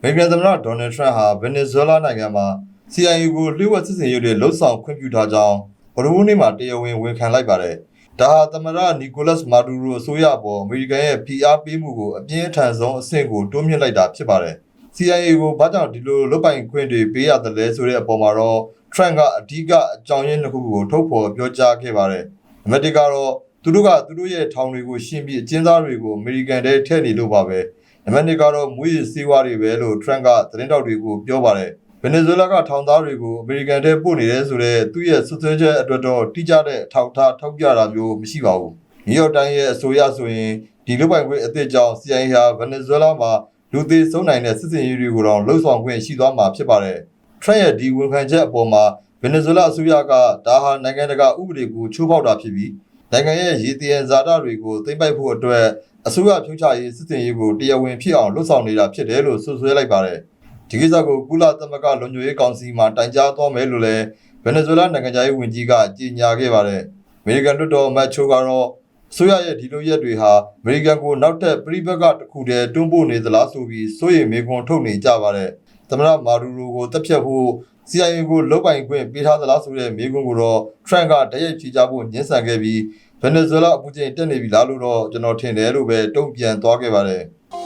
အမေရိကန်သမ္မတဒေါ်နယ်ထရန့်ဟာဗင်နီဇွဲလားနိုင်ငံမှာ CIA ကိုလျှို့ဝှက်စစ်စင်ရေးတွေလှုပ်ဆောင်ခွင့်ပြုထားကြောင်းဗုဒ္ဓဟူးနေ့မှာတရားဝင်ဝန်ခံလိုက်ပါတယ်။ဒါဟာသမ္မတနီကိုလတ်မာဒူရိုအစိုးရအပေါ်အမေရိကန်ရဲ့ဖိအားပေးမှုကိုအပြင်းအထန်ဆုံးအဆင့်ကိုတိုးမြင့်လိုက်တာဖြစ်ပါတယ်။ CIA ကိုဘာကြောင့်ဒီလိုလုတ်ပိုင်ခွင့်တွေပေးရတယ်လဲဆိုတဲ့အပေါ်မှာတော့ Trump ကအဓိကအကြောင်းရင်းတစ်ခုကိုထုတ်ဖော်ပြောကြားခဲ့ပါတယ်။အမေရိကန်ကတော့သူတို့ကသူတို့ရဲ့ထောင်တွေကိုရှင်းပြီးအကျဉ်းသားတွေကိုအမေရိကန်ထဲထည့်နေလို့ပါပဲ။ အမေရိကန်ကတော့မွေးရစေးဝါးတွေပဲလို့ Trump ကသတင်းတောက်တွေကိုပြောပါတယ်။ဗင်နီဇွဲလားကထောင်သားတွေကိုအမေရိကန်ထဲပို့နေတယ်ဆိုတော့သူ့ရဲ့ဆွဆွဲချက်အတွက်တော့တိကျတဲ့အထောက်အထားထောက်ပြတာမျိုးမရှိပါဘူး။နယူးယောက်တိုင်းရဲ့အဆိုအရဆိုရင်ဒီလူပိုင်ခွင့်အသစ်ကြောင့် CIA ဟာဗင်နီဇွဲလားမှာလူသေးဆုံးနိုင်တဲ့စစ်စင်ရေးတွေကိုတော့လှုပ်ဆောင်ခွင့်ရှိသွားမှာဖြစ်ပါတယ်။ Trump ရဲ့ဒီဝန်ခံချက်အပေါ်မှာဗင်နီဇွဲလားအစိုးရကဒါဟာနိုင်ငံတကာဥပဒေကိုချိုးဖောက်တာဖြစ်ပြီး နိုင်ငံရဲ့ရည်တည်ဇာတာတွေကိုသိမ့်ပိုက်ဖို့အတွက်အစိုးရဖြုတ်ချရေးစစ်စင်ရေးကိုတရားဝင်ဖြစ်အောင်လှုပ်ဆောင်နေတာဖြစ်တယ်လို့ဆွဆွဲလိုက်ပါတယ်။ဒီကိစ္စကိုကုလသမဂ္ဂလုံခြုံရေးကောင်စီမှတိုင်ကြားသွားမယ်လို့လည်းဗင်နီဇွဲလားနိုင်ငံသားရေးဝန်ကြီးကကြေညာခဲ့ပါတယ်။အမေရိကန်လွှတ်တော်မတ်ချိုကတော့အစိုးရရဲ့ဒီလိုရက်တွေဟာအမေရိကန်ကိုနောက်ထပ်ပြိပက္ခတစ်ခုတည်းတွန်းပို့နေသလားဆိုပြီးစိုးရိမ်မေးခွန်းထုတ်နေကြပါတယ်။သမ္မတမာဒူရိုကိုတပ်ဖြတ်ဖို့ CIA ကိုလုတ်ပိုင်ခွင့်ပေးထားသလားဆိုတဲ့မေးခွန်းကိုတော့ Trump ကတရက်ဖြေချဖို့ညှင်းဆန်ခဲ့ပြီးဗင်နီဇွဲလားအပူချိန်တက်နေပြီလားလို့တော့ကျွန်တော်ထင်တယ်လို့ပဲတုံ့ပြန်သွားခဲ့ပါတယ်။